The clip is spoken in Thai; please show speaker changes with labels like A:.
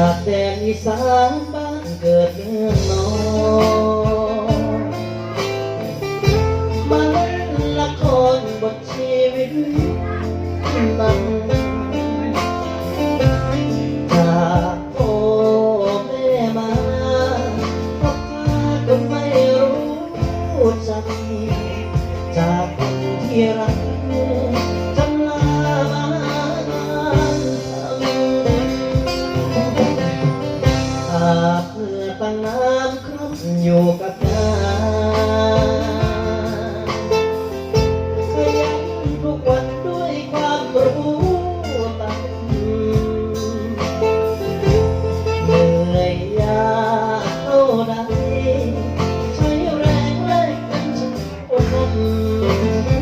A: จากแดนอีสานบ้านเกิดเมืองนอนมันละครบทชีวิตมันจากพ่อแม่มาข้าก็ไม่รู้จักจากที่รัก ความครุ่อยู่กับงานขยันทุกวนด้วยความรู้ตัเหนื่อยยากเท่าใดใช้แรงแลกกันอดทน